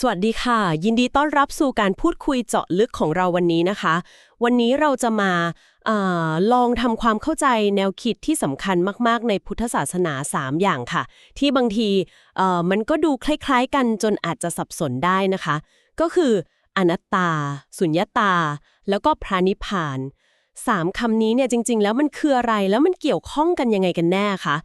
สวัสดีค่ะ ยินดีต้อนรับสู่การพูดคุยเจาะลึกของเราวันนี้นะคะ วันนี้เราจะมาอาลองทำความเข้าใจแนวคิดที่สำคัญมาก ๆ ในพุทธศาสนา 3 อย่างค่ะ ที่บางทีเอ่อมันก็ดูคล้าย ๆ กันจนอาจจะสับสนได้นะคะ ก็คืออนัตตา สุญญตา แล้วก็พระนิพพานสามคำนี้เนี่ยจริง ๆ แล้วมันคืออะไรแล้วมันเกี่ยวข้องกันยังไงกันแน่คะ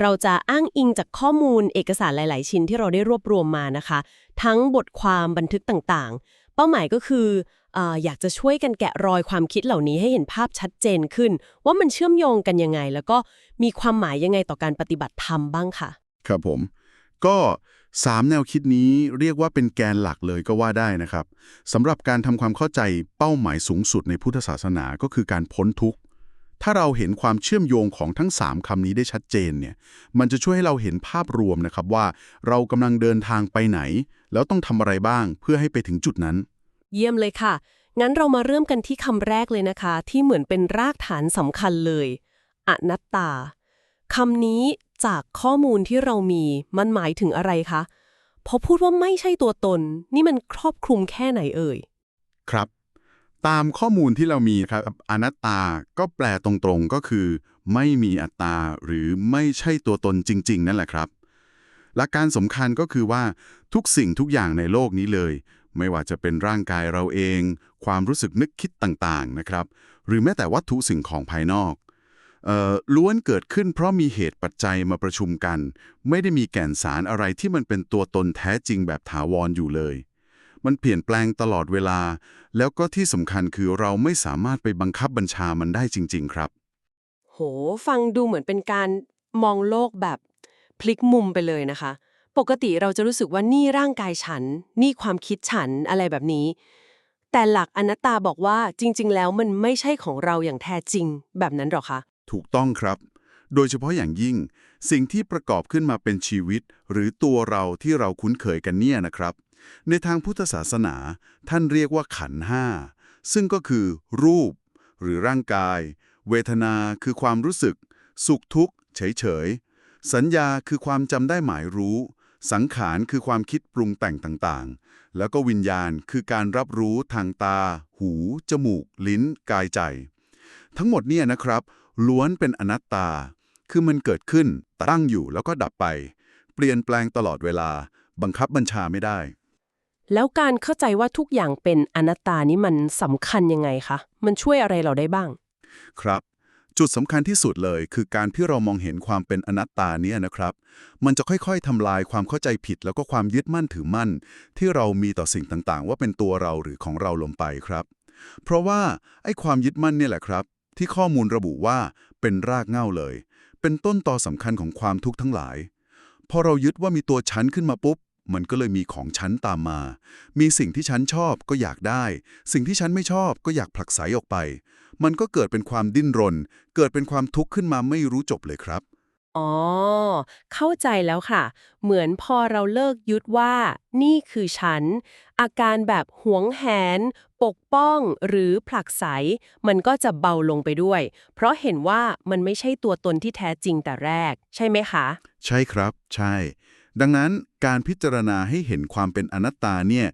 เราจะอ้างอิงจากข้อมูลเอกสารหลาย ๆ ชิ้นที่เราได้รวบรวมมานะคะ ทั้งบทความบันทึกต่าง ๆ เป้าหมายก็คืออออยากจะช่วยกันแกะรอยความคิดเหล่านี้ให้เห็นภาพชัดเจนขึ้น ว่ามันเชื่อมโยงกันยังไง แล้วก็มีความหมายยังไงต่อการปฏิบัติธรรมบ้างค่ะ ครับผม ก็สามแนวคิดนี้เรียกว่าเป็นแกนหลักเลยก็ว่าได้นะครับสำหรับการทำความเข้าใจเป้าหมายสูงสุดในพุทธศาสนาก็คือการพ้นทุกข์ ถ้าเราเห็นความเชื่อมโยงของทั้ง 3คำนี้ได้ชัดเจนเนี่ย มันจะช่วยให้เราเห็นภาพรวมนะครับว่า เรากำลังเดินทางไปไหน แล้วต้องทำอะไรบ้างเพื่อให้ไปถึงจุดนั้น เยี่ยมเลยค่ะ งั้นเรามาเริ่มกันที่คำแรกเลยนะคะ ที่เหมือนเป็นรากฐานสำคัญเลยอนัตตาคำนี้จากข้อมูลที่เรามีมันหมายถึงอะไรคะพอพูดว่าไม่ใช่ตัวตน นี่มันครอบคลุมแค่ไหนเอ่ย ครับ ตามข้อมูลที่เรามีครับอนัตตาก็แปลตรงๆก็คือ ไม่มีอัตตาหรือไม่ใช่ตัวตนจริง ๆ นั่นแหละครับ หลักการสำคัญก็คือว่าทุกสิ่งทุกอย่างในโลกนี้เลย ไม่ว่าจะเป็นร่างกายเราเอง ความรู้สึกนึกคิดต่างๆนะครับ หรือแม้แต่วัตถุสิ่งของภายนอกออล้วนเกิดขึ้นเพราะมีเหตุปัจจัยมาประชุมกัน ไม่ได้มีแก่นสารอะไรที่มันเป็นตัวตนแท้จริงแบบถาวรอยู่เลย มันเปลี่ยนแปลงตลอดเวลา แล้วก็ที่สำคัญคือเราไม่สามารถไปบังคับบัญชามันได้จริง ๆ ครับ โห ฟังดูเหมือนเป็นการมองโลกแบบพลิกมุมไปเลยนะคะ ปกติเราจะรู้สึกว่านี่ร่างกายฉัน นี่ความคิดฉันอะไรแบบนี้ แต่หลักอนัตตาบอกว่าจริง ๆ แล้วมันไม่ใช่ของเราอย่างแท้จริง แบบนั้นหรอคะ ถูกต้องครับโดยเฉพาะอย่างยิ่ง สิ่งที่ประกอบขึ้นมาเป็นชีวิต หรือตัวเราที่เราคุ้นเคยกันเนี่ยนะครับ ในทางพุทธศาสนาท่านเรียกว่าขันห้าซึ่งก็คือรูป หรือร่างกาย เวทนาคือความรู้สึก สุขทุกข์เฉยๆสัญญาคือความจำได้หมายรู้ สังขารคือความคิดปรุงแต่งต่างๆ แล้วก็วิญญาณคือการรับรู้ทางตา หู จมูก ลิ้น กายใจ ทั้งหมดเนี่ยนะครับ ล้วนเป็นอนัตตา คือมันเกิดขึ้นตั้งอยู่แล้วก็ดับไป เปลี่ยนแปลงตลอดเวลา บังคับบัญชาไม่ได้ แล้วการเข้าใจว่าทุกอย่างเป็นอนัตตานี่มันสำคัญยังไงคะ มันช่วยอะไรเราได้บ้าง ครับ จุดสำคัญที่สุดเลยคือการที่เรามองเห็นความเป็นอนัตตาเนี่ยนะครับ มันจะค่อยๆทำลายความเข้าใจผิดแล้วก็ความยึดมั่นถือมั่น ที่เรามีต่อสิ่งต่างๆ ว่าเป็นตัวเราหรือของเราลงไปครับ เพราะว่าไอ้ความยึดมั่นเนี่ยแหละครับ ที่ข้อมูลระบุว่าเป็นรากเหง้าเลย เป็นต้นตอสำคัญของความทุกข์ทั้งหลาย พอเรายึดว่ามีตัวฉันขึ้นมาปุ๊บ มันก็เลยมีของฉันตามมา มีสิ่งที่ฉันชอบก็อยากได้ สิ่งที่ฉันไม่ชอบก็อยากผลักไสออกไป มันก็เกิดเป็นความดิ้นรน เกิดเป็นความทุกข์ขึ้นมาไม่รู้จบเลยครับ อ๋อ เข้าใจแล้วค่ะ เหมือนพอเราเลิกยึดว่า นี่คือฉัน อาการแบบหวงแหน ปกป้องหรือผลักไส มันก็จะเบาลงไปด้วย เพราะเห็นว่ามันไม่ใช่ตัวตนที่แท้จริงแต่แรก ใช่ไหมคะ ใช่ครับ ใช่ ดังนั้นการพิจารณาให้เห็นความเป็นอนัตตาเนี่ย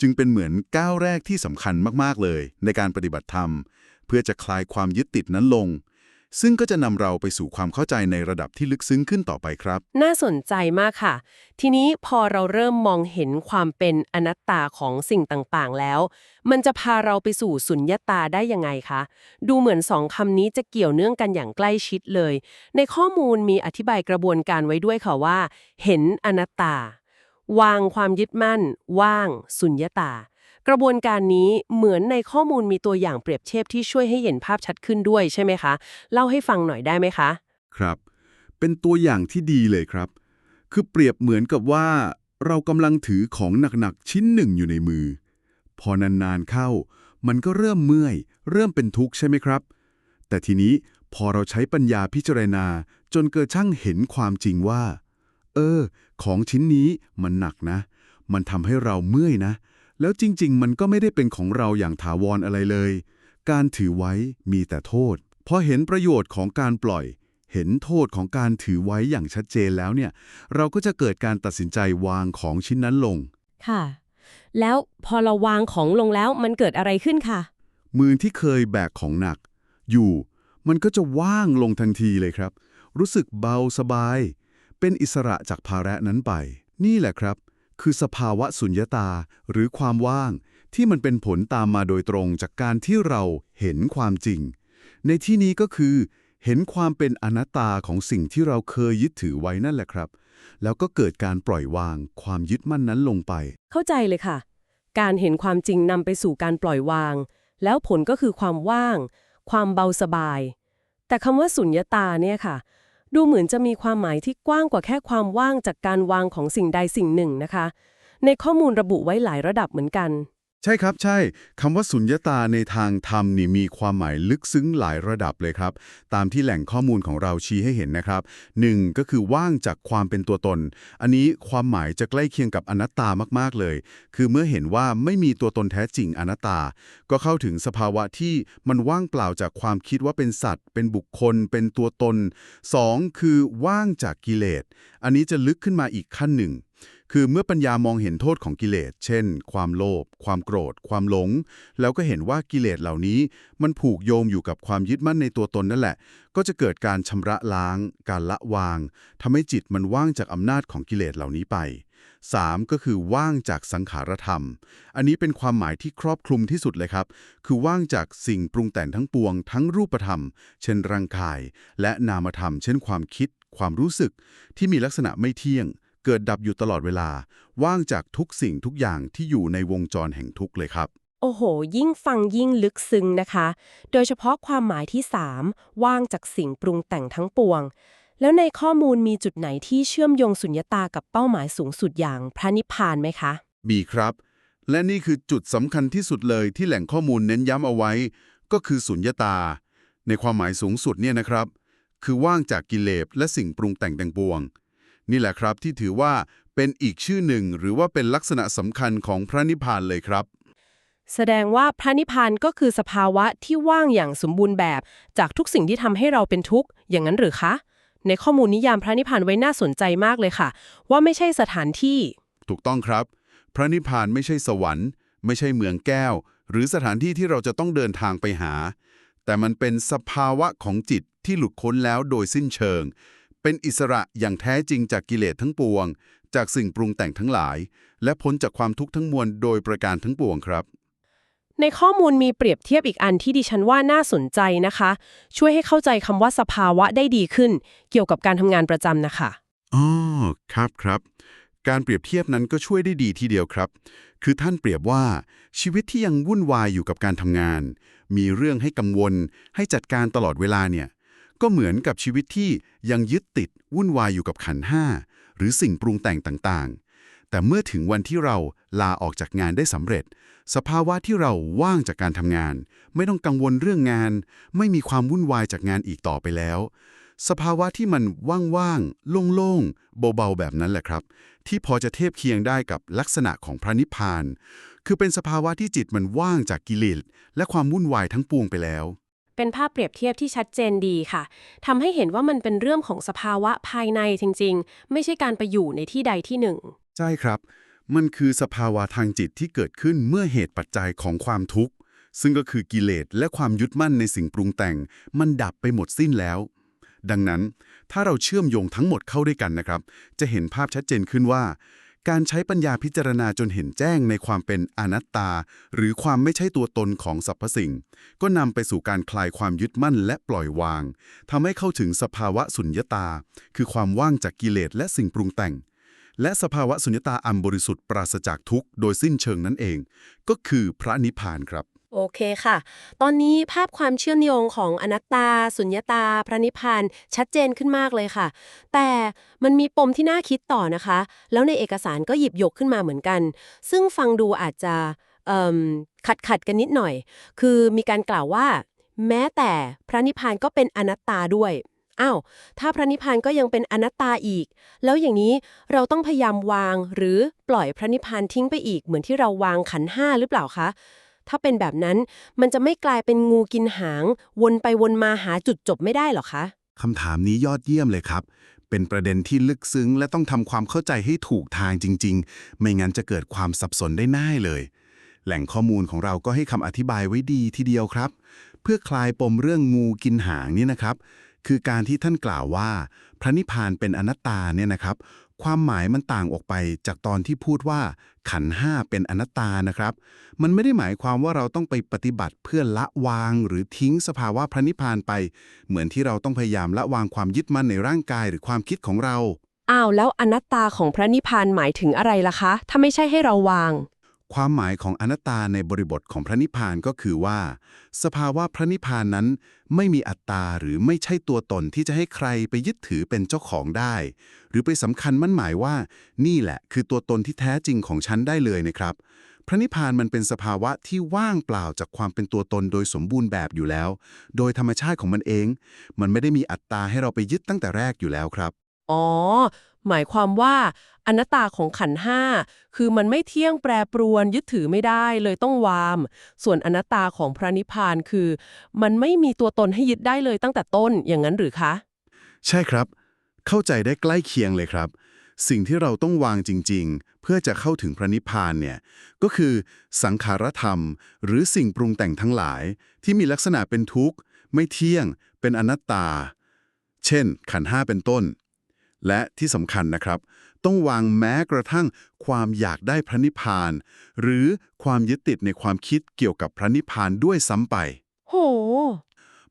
จึงเป็นเหมือนก้าวแรกที่สำคัญมาก ๆ เลย ในการปฏิบัติธรรม เพื่อจะคลายความยึดติดนั้นลง ซึ่งก็จะนำเราไปสู่ความเข้าใจในระดับที่ลึกซึ้งขึ้นต่อไปครับ น่าสนใจมากค่ะ ทีนี้พอเราเริ่มมองเห็นความเป็นอนัตตาของสิ่งต่างๆ แล้ว มันจะพาเราไปสู่สุญญตาได้ยังไงคะ ดูเหมือนสองคำนี้จะเกี่ยวเนื่องกันอย่างใกล้ชิดเลย ในข้อมูลมีอธิบายกระบวนการไว้ด้วยค่ะว่า เห็นอนัตตา วางความยึดมั่น ว่าง สุญญตา กระบวนการนี้เหมือนในข้อมูลมีตัวอย่างเปรียบเทียบที่ช่วยให้เห็นภาพชัดขึ้นด้วยใช่ไหมคะ เล่าให้ฟังหน่อยได้ไหมคะ ครับ เป็นตัวอย่างที่ดีเลยครับ คือเปรียบเหมือนกับว่า เรากำลังถือของหนักๆชิ้นหนึ่งอยู่ในมือ พอนานๆเข้า มันก็เริ่มเมื่อย เริ่มเป็นทุกข์ใช่ไหมครับ แต่ทีนี้พอเราใช้ปัญญาพิจารณา จนเกิดช่างเห็นความจริงว่า เออ ของชิ้นนี้มันหนักนะ มันทำให้เราเมื่อยนะ แล้วจริง ๆ มันก็ไม่ได้เป็นของเราอย่างถาวรอะไรเลย การถือไว้มีแต่โทษ พอเห็นประโยชน์ของการปล่อย เห็นโทษของการถือไว้อย่างชัดเจนแล้วเนี่ย เราก็จะเกิดการตัดสินใจวางของชิ้นนั้นลง ค่ะ แล้วพอเราวางของลงแล้วมันเกิดอะไรขึ้นค่ะมือที่เคยแบกของหนัก อยู่ มันก็จะว่างลงทันทีเลยครับ รู้สึกเบาสบาย เป็นอิสระจากภาระนั้นไป นี่แหละครับ คือสภาวะสุญญตาหรือความว่าง ที่มันเป็นผลตามมาโดยตรงจากการที่เราเห็นความจริง ในที่นี้ก็คือ เห็นความเป็นอนัตตาของสิ่งที่เราเคยยึดถือไว้นั่นแหละครับ แล้วก็เกิดการปล่อยวาง ความยึดมั่นนั้นลงไป เข้าใจเลยค่ะ การเห็นความจริงนำไปสู่การปล่อยวาง แล้วผลก็คือความว่าง ความเบาสบาย แต่คำว่าสุญญตาเนี่ยค่ะ ดูเหมือนจะมีความหมายที่กว้างกว่าแค่ความว่างจากการวางของสิ่งใดสิ่งหนึ่งนะคะ ในข้อมูลระบุไว้หลายระดับเหมือนกัน ใช่ครับใช่คำว่าสุญญตาในทางธรรมนี่มีความหมายลึกซึ้งหลายระดับเลยครับ ตามที่แหล่งข้อมูลของเราชี้ให้เห็นนะครับหนึ่งก็คือว่างจากความเป็นตัวตน อันนี้ความหมายจะใกล้เคียงกับอนัตตามากๆเลย คือเมื่อเห็นว่าไม่มีตัวตนแท้จริงอนัตตา ก็เข้าถึงสภาวะที่มันว่างเปล่าจากความคิดว่าเป็นสัตว์ เป็นบุคคล เป็นตัวตนสองคือว่างจากกิเลส อันนี้จะลึกขึ้นมาอีกขั้นหนึ่ง คือเมื่อปัญญามองเห็นโทษของกิเลส เช่น ความโลภ ความโกรธ ความหลง แล้วก็เห็นว่ากิเลสเหล่านี้ มันผูกโยงอยู่กับความยึดมั่นในตัวตนนั่นแหละ ก็จะเกิดการชำระล้าง การละวาง ทำให้จิตมันว่างจากอำนาจของกิเลสเหล่านี้ไป 3. ก็คือว่างจากสังขารธรรม อันนี้เป็นความหมายที่ครอบคลุมที่สุดเลยครับ คือว่างจากสิ่งปรุงแต่งทั้งปวง ทั้งรูปธรรม เช่นร่างกาย และนามธรรม เช่นความคิด ความรู้สึก ที่มีลักษณะไม่เที่ยง เกิดดับอยู่ตลอดเวลา ว่างจากทุกสิ่งทุกอย่างที่อยู่ในวงจรแห่งทุกข์เลยครับ โอ้โห ยิ่งฟังยิ่งลึกซึ้งนะคะ โดยเฉพาะความหมายที่ 3 ว่างจากสิ่งปรุงแต่งทั้งปวง แล้วในข้อมูลมีจุดไหนที่เชื่อมโยงสุญญตากับเป้าหมายสูงสุดอย่างพระนิพพานไหมคะ มีครับ และนี่คือจุดสำคัญที่สุดเลยที่แหล่งข้อมูลเน้นย้ำเอาไว้ ก็คือสุญญตา ในความหมายสูงสุดเนี่ยนะครับ คือว่างจากกิเลสและสิ่งปรุงแต่งแต่งปวง นี่แหละครับที่ถือว่าเป็นอีกชื่อหนึ่งหรือว่าเป็นลักษณะสำคัญของพระนิพพานเลยครับ แสดงว่าพระนิพพานก็คือสภาวะที่ว่างอย่างสมบูรณ์แบบ จากทุกสิ่งที่ทำให้เราเป็นทุกข์อย่างนั้นหรือคะ ในข้อมูลนิยามพระนิพพานไว้น่าสนใจมากเลยค่ะ ว่าไม่ใช่สถานที่ ถูกต้องครับ พระนิพพานไม่ใช่สวรรค์ ไม่ใช่เมืองแก้ว หรือสถานที่ที่เราจะต้องเดินทางไปหา แต่มันเป็นสภาวะของจิตที่หลุดพ้นแล้วโดยสิ้นเชิง เป็นอิสระอย่างแท้จริงจากกิเลสทั้งปวง จากสิ่งปรุงแต่งทั้งหลาย และพ้นจากความทุกข์ทั้งมวลโดยประการทั้งปวงครับ ในข้อมูลมีเปรียบเทียบอีกอันที่ดิฉันว่าน่าสนใจนะคะ ช่วยให้เข้าใจคำว่าสภาวะได้ดีขึ้น เกี่ยวกับการทำงานประจำนะคะอ๋อครับครับ การเปรียบเทียบนั้นก็ช่วยได้ดีทีเดียวครับ คือท่านเปรียบว่าชีวิตที่ยังวุ่นวายอยู่กับการทำงาน มีเรื่องให้กังวล ให้จัดการตลอดเวลาเนี่ย ก็เหมือนกับชีวิตที่ยังยึดติดวุ่นวายอยู่กับขันห้าหรือสิ่งปรุงแต่งต่างๆ แต่เมื่อถึงวันที่เราลาออกจากงานได้สำเร็จ สภาวะที่เราว่างจากการทำงาน ไม่ต้องกังวลเรื่องงาน ไม่มีความวุ่นวายจากงานอีกต่อไปแล้ว สภาวะที่มันว่างๆโล่งๆเบาๆแบบนั้นแหละครับ ที่พอจะเทียบเคียงได้กับลักษณะของพระนิพพาน คือเป็นสภาวะที่จิตมันว่างจากกิเลสและความวุ่นวายทั้งปวงไปแล้ว เป็นภาพเปรียบเทียบที่ชัดเจนดีค่ะทำให้เห็นว่ามันเป็นเรื่องของสภาวะภายในจริง ๆ ไม่ใช่การไปอยู่ในที่ใดที่หนึ่ง ใช่ครับ มันคือสภาวะทางจิตที่เกิดขึ้นเมื่อเหตุปัจจัยของความทุกข์ ซึ่งก็คือกิเลสและความยึดมั่นในสิ่งปรุงแต่ง มันดับไปหมดสิ้นแล้ว ดังนั้นถ้าเราเชื่อมโยงทั้งหมดเข้าด้วยกันนะครับ จะเห็นภาพชัดเจนขึ้นว่า การใช้ปัญญาพิจารณาจนเห็นแจ้งในความเป็นอนัตตา หรือความไม่ใช่ตัวตนของสรรพสิ่ง ก็นำไปสู่การคลายความยึดมั่นและปล่อยวางทำให้เข้าถึงสภาวะสุญญตา คือความว่างจากกิเลสและสิ่งปรุงแต่ง และสภาวะสุญญตาอันบริสุทธิ์ปราศจากทุกข์โดยสิ้นเชิงนั่นเอง ก็คือพระนิพพานครับ โอเคค่ะ ตอนนี้ภาพความเชื่อมโยงของอนัตตา สุญญตา พระนิพพานชัดเจนขึ้นมากเลยค่ะ แต่มันมีปมที่น่าคิดต่อนะคะ แล้วในเอกสารก็หยิบยกขึ้นมาเหมือนกัน ซึ่งฟังดูอาจจะขัดขัดกันนิดหน่อย คือมีการกล่าวว่า แม้แต่พระนิพพานก็เป็นอนัตตาด้วยอ้าวถ้าพระนิพพานก็ยังเป็นอนัตตาอีก แล้วอย่างนี้เราต้องพยายามวางหรือปล่อยพระนิพพานทิ้งไปอีกเหมือนที่เราวางขันห้าหรือเปล่าคะ ถ้าเป็นแบบนั้นมันจะไม่กลายเป็นงูกินหาง วนไปวนมาหาจุดจบไม่ได้หรอคะคำถามนี้ยอดเยี่ยมเลยครับ เป็นประเด็นที่ลึกซึ้ง และต้องทำความเข้าใจให้ถูกทางจริง ๆ ไม่งั้นจะเกิดความสับสนได้ง่ายเลย แหล่งข้อมูลของเราก็ให้คำอธิบายไว้ดีทีเดียวครับ เพื่อคลายปมเรื่องงูกินหางนี่นะครับ คือการที่ท่านกล่าวว่า พระนิพพานเป็นอนัตตาเนี่ยนะครับ ความหมายมันต่างออกไปจากตอนที่พูดว่าขันห้าเป็นอนัตตานะครับ มันไม่ได้หมายความว่าเราต้องไปปฏิบัติเพื่อละวางหรือทิ้งสภาวะพระนิพพานไป เหมือนที่เราต้องพยายามละวางความยึดมั่นในร่างกายหรือความคิดของเรา อ้าวแล้วอนัตตาของพระนิพพานหมายถึงอะไรล่ะคะ ถ้าไม่ใช่ให้เราวาง ความหมายของอนัตตาในบริบทของพระนิพพานก็คือว่า สภาวะพระนิพพานนั้นไม่มีอัตตาหรือไม่ใช่ตัวตนที่จะให้ใครไปยึดถือเป็นเจ้าของได้ หรือไปสำคัญมั่นหมายว่า นี่แหละ คือตัวตนที่แท้จริงของฉันได้เลยนะครับ พระนิพพานมันเป็นสภาวะที่ว่างเปล่าจากความเป็นตัวตนโดยสมบูรณ์แบบอยู่แล้ว โดยธรรมชาติของมันเอง มันไม่ได้มีอัตตาให้เราไปยึดตั้งแต่แรกอยู่แล้วครับ อ๋อ หมายความว่าอนัตตาของขันห้าคือมันไม่เที่ยงแปรปรวนยึดถือไม่ได้เลยต้องวาม ส่วนอนัตตาของพระนิพพานคือ มันไม่มีตัวตนให้ยึดได้เลยตั้งแต่ต้นอย่างนั้นหรือคะ ใช่ครับ เข้าใจได้ใกล้เคียงเลยครับ สิ่งที่เราต้องวางจริง ๆ เพื่อจะเข้าถึงพระนิพพานเนี่ยก็คือ สังขารธรรม หรือสิ่งปรุงแต่งทั้งหลาย ที่มีลักษณะเป็นทุกข์ ไม่เที่ยง เป็นอนัตตา เช่น ขันห้าเป็นต้น และที่สำคัญนะครับ ต้องวางแม้กระทั่งความอยากได้พระนิพพาน หรือความยึดติดในความคิดเกี่ยวกับพระนิพพานด้วยซ้ำไป โห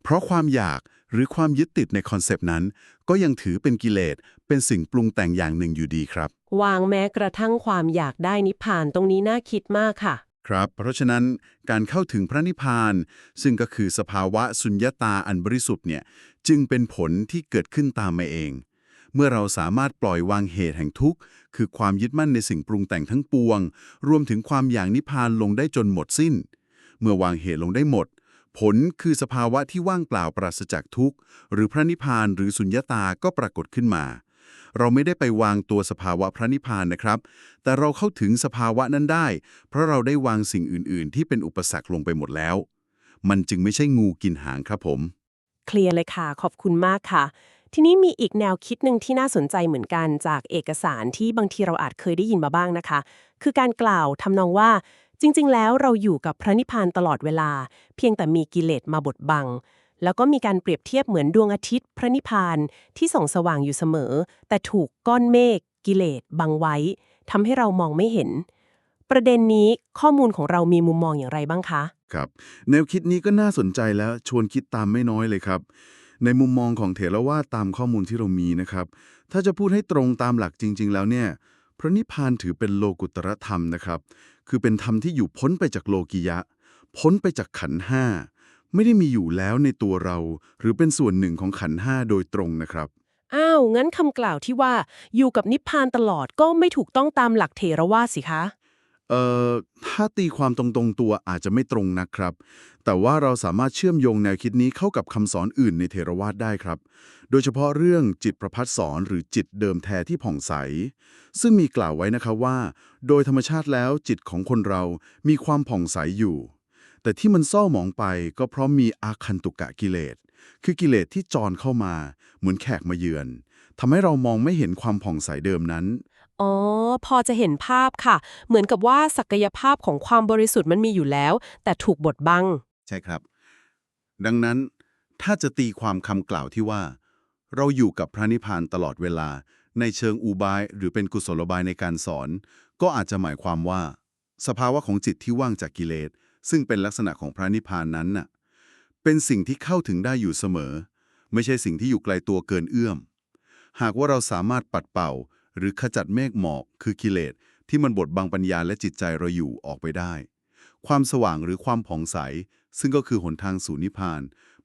เพราะความอยากหรือความยึดติดในคอนเซปต์นั้น ก็ยังถือเป็นกิเลสเป็นสิ่งปรุงแต่งอย่างหนึ่งอยู่ดีครับ วางแม้กระทั่งความอยากได้นิพพานตรงนี้น่าคิดมากค่ะ ครับ เพราะฉะนั้นการเข้าถึงพระนิพพาน ซึ่งก็คือสภาวะสุญญตาอันบริสุทธิ์เนี่ยจึงเป็นผลที่เกิดขึ้นตามมาเอง เมื่อเราสามารถปล่อยวางเหตุแห่งทุกข์ คือความยึดมั่นในสิ่งปรุงแต่งทั้งปวง รวมถึงความอย่ากนิพพานลงได้จนหมดสิ้น เมื่อวางเหตุลงได้หมด ผลคือสภาวะที่ว่างเปล่าปราศจากทุกข์ หรือพระนิพพานหรือสุญญตาก็ปรากฏขึ้นมา เราไม่ได้ไปวางตัวสภาวะพระนิพพานนะครับ แต่เราเข้าถึงสภาวะนั้นได้ เพราะเราได้วางสิ่งอื่น ๆ ที่เป็นอุปสรรคลงไปหมดแล้ว มันจึงไม่ใช่งูกินหางครับผม เคลียร์เลยค่ะ ขอบคุณมากค่ะ ทีนี้มีอีกแนวคิดหนึ่งที่น่าสนใจเหมือนกันจากเอกสารที่บางทีเราอาจเคยได้ยินมาบ้างนะคะ คือการกล่าวทำนองว่า จริง ๆ แล้วเราอยู่กับพระนิพพานตลอดเวลา เพียงแต่มีกิเลสมาบดบัง แล้วก็มีการเปรียบเทียบเหมือนดวงอาทิตย์ พระนิพพานที่ส่องสว่างอยู่เสมอ แต่ถูกก้อนเมฆกิเลสบังไว้ทำให้เรามองไม่เห็น ประเด็นนี้ข้อมูลของเรามีมุมมองอย่างไรบ้างคะ ครับ แนวคิดนี้ก็น่าสนใจแล้วชวนคิดตามไม่น้อยเลยครับ ในมุมมองของเถรวาทตามข้อมูลที่เรามีนะครับ ถ้าจะพูดให้ตรงตามหลักจริง ๆ แล้วเนี่ย พระนิพพานถือเป็นโลกุตรธรรมนะครับ คือเป็นธรรมที่อยู่พ้นไปจากโลกิยะ พ้นไปจากขันห้า ไม่ได้มีอยู่แล้วในตัวเรา หรือเป็นส่วนหนึ่งของขันห้าโดยตรงนะครับ อ้าว งั้นคำกล่าวที่ว่าอยู่กับนิพพานตลอดก็ไม่ถูกต้องตามหลักเถรวาทสิคะ เอ่อถ้าตีความตรงๆตัวอาจจะไม่ตรงนะครับ แต่ว่าเราสามารถเชื่อมโยงแนวคิดนี้เข้ากับคำสอนอื่นในเทรวาทได้ครับ โดยเฉพาะเรื่องจิตประพัดสอนหรือจิตเดิมแท้ที่ผ่องใส ซึ่งมีกล่าวไว้นะครับว่า โดยธรรมชาติแล้วจิตของคนเรามีความผ่องใสอยู่ แต่ที่มันเศร้าหมองไปก็เพราะมีอาคันตุกะกิเลส คือกิเลสที่จรเข้ามา เหมือนแขกมาเยือนทำให้เรามองไม่เห็นความผ่องใสเดิมนั้น อ๋อ พอจะเห็นภาพค่ะ เหมือนกับว่าศักยภาพของความบริสุทธิ์มันมีอยู่แล้ว แต่ถูกบดบัง ใช่ครับ ดังนั้นถ้าจะตีความคำกล่าวที่ว่า เราอยู่กับพระนิพพานตลอดเวลา ในเชิงอุบาย หรือเป็นกุศโลบายในการสอน ก็อาจจะหมายความว่า สภาวะของจิตที่ว่างจากกิเลสซึ่งเป็นลักษณะของพระนิพพานนั้นน่ะเป็นสิ่งที่เข้าถึงได้อยู่เสมอ ไม่ใช่สิ่งที่อยู่ไกลตัวเกินเอื้อม หากว่าเราสามารถปัดเป่า หรือขจัดเมฆหมอกคือกิเลสที่มันบดบังปัญญาและจิตใจเราอยู่ออกไปได้ ความสว่างหรือความผ่องใส ซึ่งก็คือหนทางสู่นิพพาน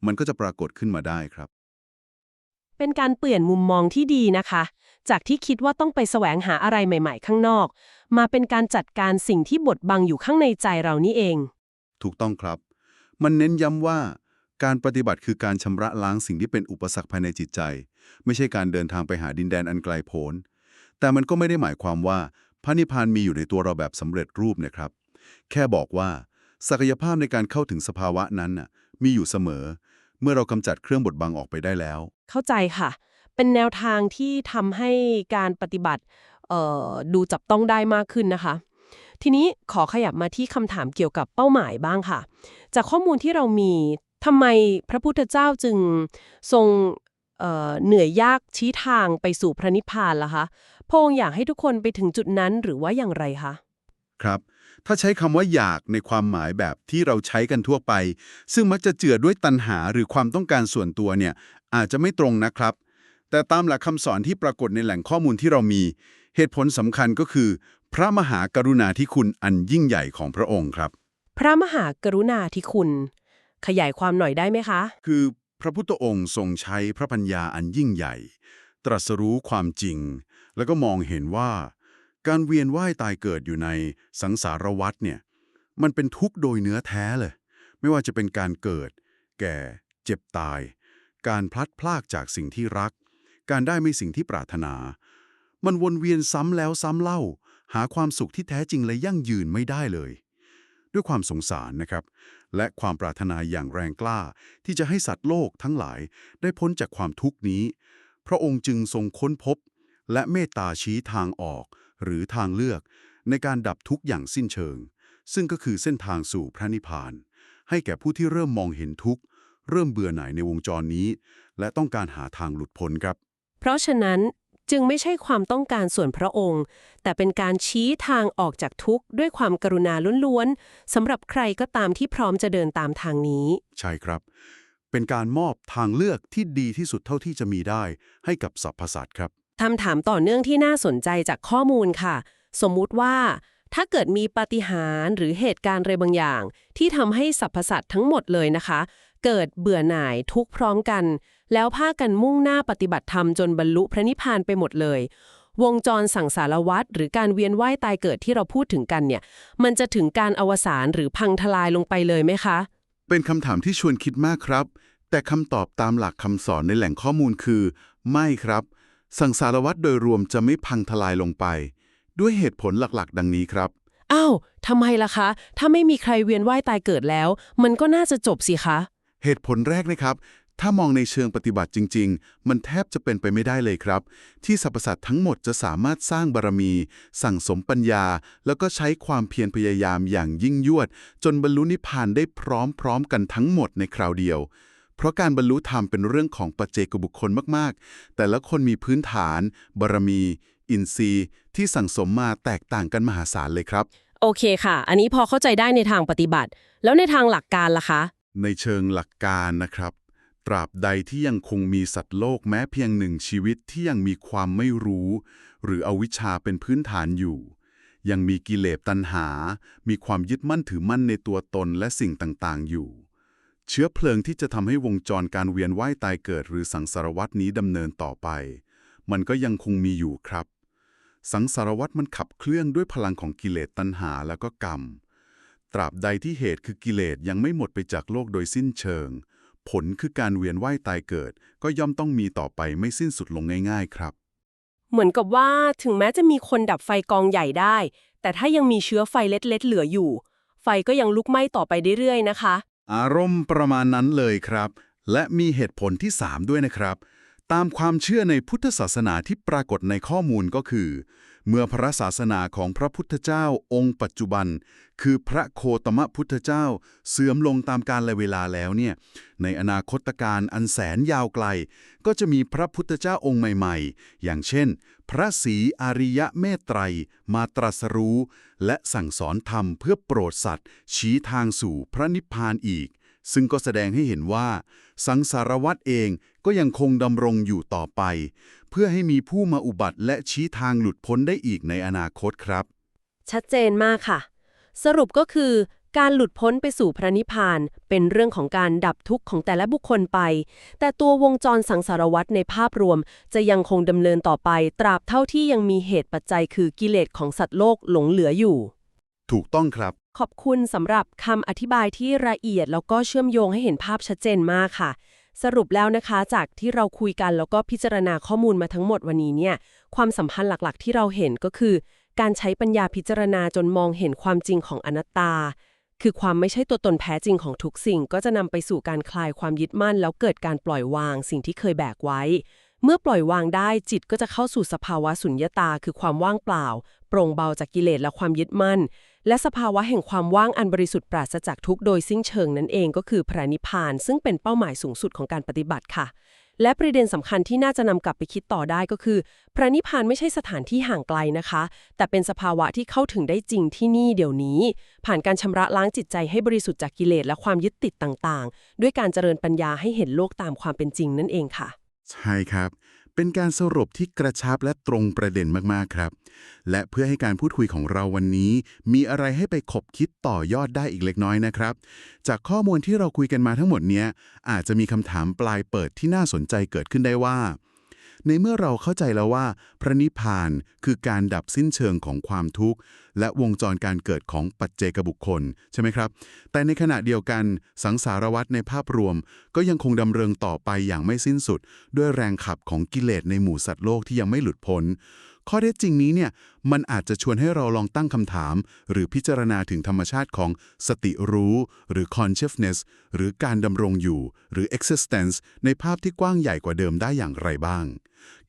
มันก็จะปรากฏขึ้นมาได้ครับ เป็นการเปลี่ยนมุมมองที่ดีนะคะ จากที่คิดว่าต้องไปแสวงหาอะไรใหม่ ๆ ข้างนอก มาเป็นการจัดการสิ่งที่บดบังอยู่ข้างในใจเรานี่เอง ถูกต้องครับ มันเน้นย้ำว่าการปฏิบัติคือการชำระล้างสิ่งที่เป็นอุปสรรคภายในจิตใจ ไม่ใช่การเดินทางไปหาดินแดนอันไกลโพ้น แต่มันก็ไม่ได้หมายความว่าพระนิพพานมีอยู่ในตัวเราแบบสำเร็จรูปนะครับ แค่บอกว่า ศักยภาพในการเข้าถึงสภาวะนั้นน่ะมีอยู่เสมอ เมื่อเรากำจัดเครื่องบดบังออกไปได้แล้ว เข้าใจค่ะ เป็นแนวทางที่ทำให้การปฏิบัติดูจับต้องได้มากขึ้นนะคะ ทีนี้ขอขยับมาที่คำถามเกี่ยวกับเป้าหมายบ้างค่ะ จากข้อมูลที่เรามีทำไมพระพุทธเจ้าจึงทรงเเหนื่อยยากชี้ทางไปสู่พระนิพพานล่ะคะ พระองค์อยากให้ทุกคนไปถึงจุดนั้นหรือว่าอย่างไรคะ ครับ ถ้าใช้คำว่าอยากในความหมายแบบที่เราใช้กันทั่วไป ซึ่งมักจะเจือด้วยตัณหาหรือความต้องการส่วนตัวเนี่ย อาจจะไม่ตรงนะครับ แต่ตามหลักคำสอนที่ปรากฏในแหล่งข้อมูลที่เรามี เหตุผลสำคัญก็คือ พระมหากรุณาธิคุณอันยิ่งใหญ่ของพระองค์ครับ พระมหากรุณาธิคุณ ขยายความหน่อยได้ไหมคะ คือพระพุทธองค์ทรงใช้พระปัญญาอันยิ่งใหญ่ ตรัสรู้ความจริง แล้วก็มองเห็นว่าการเวียนว่ายตายเกิดอยู่ในสังสารวัฏเนี่ยมันเป็นทุกข์โดยเนื้อแท้เลย ไม่ว่าจะเป็นการเกิด แก่ เจ็บตาย การพลัดพรากจากสิ่งที่รัก การได้ไม่สิ่งที่ปรารถนา มันวนเวียนซ้ำแล้วซ้ำเล่า หาความสุขที่แท้จริงและยั่งยืนไม่ได้เลย ด้วยความสงสารนะครับ และความปรารถนาอย่างแรงกล้า ที่จะให้สัตว์โลกทั้งหลายได้พ้นจากความทุกข์นี้ พระองค์จึงทรงค้นพบ และเมตตาชี้ทางออก หรือทางเลือก ในการดับทุกข์อย่างสิ้นเชิง ซึ่งก็คือเส้นทางสู่พระนิพพาน ให้แก่ผู้ที่เริ่มมองเห็นทุกข์ เริ่มเบื่อหน่ายในวงจรนี้ และต้องการหาทางหลุดพ้นครับ เพราะฉะนั้นจึงไม่ใช่ความต้องการส่วนพระองค์ แต่เป็นการชี้ทางออกจากทุกข์ ด้วยความกรุณาล้วนๆสำหรับใครก็ตามที่พร้อมจะเดินตามทางนี้ ใช่ครับ เป็นการมอบทางเลือกที่ดีที่สุดเท่าที่จะมีได้ ให้กับสรรพสัตว์ครับ คำถามต่อเนื่องที่น่าสนใจจากข้อมูลค่ะ สมมุติว่า ถ้าเกิดมีปาฏิหาริย์หรือเหตุการณ์อะไรบางอย่าง ที่ทำให้สรรพสัตว์ทั้งหมดเลยนะคะ เกิดเบื่อหน่ายทุกพร้อมกัน แล้วพากันมุ่งหน้าปฏิบัติธรรมจนบรรลุพระนิพพานไปหมดเลย วงจรสังสารวัฏหรือการเวียนว่ายตายเกิดที่เราพูดถึงกันเนี่ย มันจะถึงการอวสานหรือพังทลายลงไปเลยไหมคะ เป็นคำถามที่ชวนคิดมากครับ แต่คำตอบตามหลักคำสอนในแหล่งข้อมูลคือ ไม่ครับ สังสารวัฏโดยรวมจะไม่พังทลายลงไป ด้วยเหตุผลหลักๆ ดังนี้ครับ อ้าวทำไมล่ะคะ ถ้าไม่มีใครเวียนว่ายตายเกิดแล้ว มันก็น่าจะจบสิคะ เหตุผลแรกนะครับ ถ้ามองในเชิงปฏิบัติจริง ๆ มันแทบจะเป็นไปไม่ได้เลยครับ ที่สรรพสัตว์ทั้งหมดจะสามารถสร้างบารมี สั่งสมปัญญา แล้วก็ใช้ความเพียรพยายามอย่างยิ่งยวด จนบรรลุนิพพานได้พร้อมๆกันทั้งหมดในคราวเดียว เพราะการบรรลุธรรมเป็นเรื่องของปัจเจกบุคคลมากๆ แต่ละคนมีพื้นฐานบารมี อินทรีย์ ที่สั่งสมมาแตกต่างกันมหาศาลเลยครับ โอเคค่ะ อันนี้พอเข้าใจได้ในทางปฏิบัติ แล้วในทางหลักการล่ะคะ ในเชิงหลักการนะครับ ตราบใดที่ยังคงมีสัตว์โลกแม้เพียงหนึ่งชีวิตที่ยังมีความไม่รู้ หรืออวิชชาเป็นพื้นฐานอยู่ยังมีกิเลสตัณหา มีความยึดมั่นถือมั่นในตัวตนและสิ่งต่าง ๆ อยู่ เชื้อเพลิงที่จะทำให้วงจรการเวียนว่ายตายเกิด หรือสังสารวัตนี้ดำเนินต่อไป มันก็ยังคงมีอยู่ครับ สังสารวัตมันขับเคลื่อนด้วยพลังของกิเลสตัณหาแล้วก็กรรม ตราบใดที่เหตุคือกิเลสยังไม่หมดไปจากโลกโดยสิ้นเชิง ผลคือการเวียนว่ายตายเกิด ก็ย่อมต้องมีต่อไปไม่สิ้นสุดลงง่าย ๆ ครับ เหมือนกับว่าถึงแม้จะมีคนดับไฟกองใหญ่ได้ แต่ถ้ายังมีเชื้อไฟเล็ดๆเหลืออยู่ ไฟก็ยังลุกไหม้ต่อไปเรื่อยๆนะคะ อารมณ์ประมาณนั้นเลยครับ และมีเหตุผลที่ 3 ด้วยนะครับ ตามความเชื่อในพุทธศาสนาที่ปรากฏในข้อมูลก็คือ เมื่อพระศาสนาของพระพุทธเจ้าองค์ปัจจุบัน คือพระโคตมะพุทธเจ้าเสื่อมลงตามกาลเวลาแล้วเนี่ย ในอนาคตการอันแสนยาวไกล ก็จะมีพระพุทธเจ้าองค์ใหม่ๆ อย่างเช่น พระศรีอริยะเมตไตร มาตรัสรู้ และสั่งสอนธรรมเพื่อโปรดสัตว์ ชี้ทางสู่พระนิพพานอีก ซึ่งก็แสดงให้เห็นว่า สังสารวัฏเองก็ยังคงดำรงอยู่ต่อไป เพื่อให้มีผู้มาอุบัติและชี้ทางหลุดพ้นได้อีกในอนาคตครับ ชัดเจนมากค่ะ สรุปก็คือการหลุดพ้นไปสู่พระนิพพานเป็นเรื่องของการดับทุกข์ของแต่ละบุคคลไป แต่ตัววงจรสังสารวัฏในภาพรวม จะยังคงดำเนินต่อไป ตราบเท่าที่ยังมีเหตุปัจจัยคือกิเลสของสัตว์โลกหลงเหลืออยู่ ถูกต้องครับขอบคุณสำหรับคำอธิบายที่ละเอียด แล้วก็เชื่อมโยงให้เห็นภาพชัดเจนมากค่ะ สรุปแล้วนะคะ จากที่เราคุยกันแล้วก็พิจารณาข้อมูลมาทั้งหมดวันนี้เนี่ย ความสัมพันธ์หลักๆ ที่เราเห็นก็คือ การใช้ปัญญาพิจารณาจนมองเห็นความจริงของอนัตตา คือความไม่ใช่ตัวตนแท้จริงของทุกสิ่ง ก็จะนำไปสู่การคลายความยึดมั่น แล้วเกิดการปล่อยวางสิ่งที่เคยแบกไว้ เมื่อปล่อยวางได้จิตก็จะเข้าสู่สภาวะสุญญตาคือความว่างเปล่า โปร่งเบาจากกิเลสและความยึดมั่น และสภาวะแห่งความว่างอันบริสุทธิ์ปราศจากทุกโดยสิ้นเชิงนั่นเองก็คือพระนิพพาน ซึ่งเป็นเป้าหมายสูงสุดของการปฏิบัติค่ะ และประเด็นสำคัญที่น่าจะนำกลับไปคิดต่อได้ก็คือ พระนิพพานไม่ใช่สถานที่ห่างไกลนะคะ แต่เป็นสภาวะที่เข้าถึงได้จริงที่นี่เดี๋ยวนี้ ผ่านการชำระล้างจิตใจให้บริสุทธิ์จากกิเลสและความยึดติดต่างๆ ด้วยการเจริญปัญญาให้เห็นโลกตามความเป็นจริงนั่นเองค่ะ ใช่ครับ เป็นการสรุปที่กระชับและตรงประเด็นมาก ๆ ครับ และเพื่อให้การพูดคุยของเราวันนี้ มีอะไรให้ไปขบคิดต่อยอดได้อีกเล็กน้อยนะครับ จากข้อมูลที่เราคุยกันมาทั้งหมดเนี้ยอาจจะมีคำถามปลายเปิดที่น่าสนใจเกิดขึ้นได้ว่า ในเมื่อเราเข้าใจแล้วว่า พระนิพพานคือการดับสิ้นเชิงของความทุกข์ และวงจรการเกิดของปัจเจกบุคคล ใช่ไหมครับ แต่ในขณะเดียวกันสังสารวัฏในภาพรวม ก็ยังคงดำเริงต่อไปอย่างไม่สิ้นสุด ด้วยแรงขับของกิเลสในหมู่สัตว์โลกที่ยังไม่หลุดพ้น ข้อเท็จจริงนี้เนี่ยมันอาจจะชวนให้เราลองตั้งคำถาม หรือพิจารณาถึงธรรมชาติของสติรู้ หรือ consciousness หรือการดำรงอยู่ หรือ existence ในภาพที่กว้างใหญ่กว่าเดิมได้อย่างไรบ้าง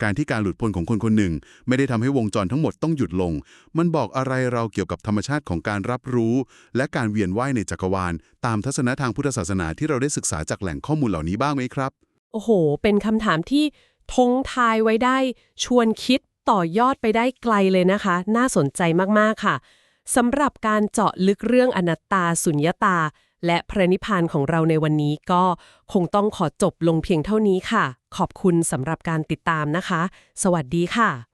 การที่การหลุดพ้นของคนคนหนึ่ง ไม่ได้ทำให้วงจรทั้งหมดต้องหยุดลง มันบอกอะไรเราเกี่ยวกับธรรมชาติของการรับรู้ และการเวียนว่ายในจักรวาล ตามทัศนะทางพุทธศาสนาที่เราได้ศึกษาจากแหล่งข้อมูลเหล่านี้บ้างไหมครับ โอ้โห เป็นคำถามที่ทงทายไว้ได้ ชวนคิด ต่อยอดไปได้ไกลเลยนะคะ น่าสนใจมากๆค่ะสำหรับการเจาะลึกเรื่องอนัตตาสุญญตา และพระนิพพานของเราในวันนี้ก็คงต้องขอจบลงเพียงเท่านี้ค่ะ ขอบคุณสำหรับการติดตามนะคะ สวัสดีค่ะ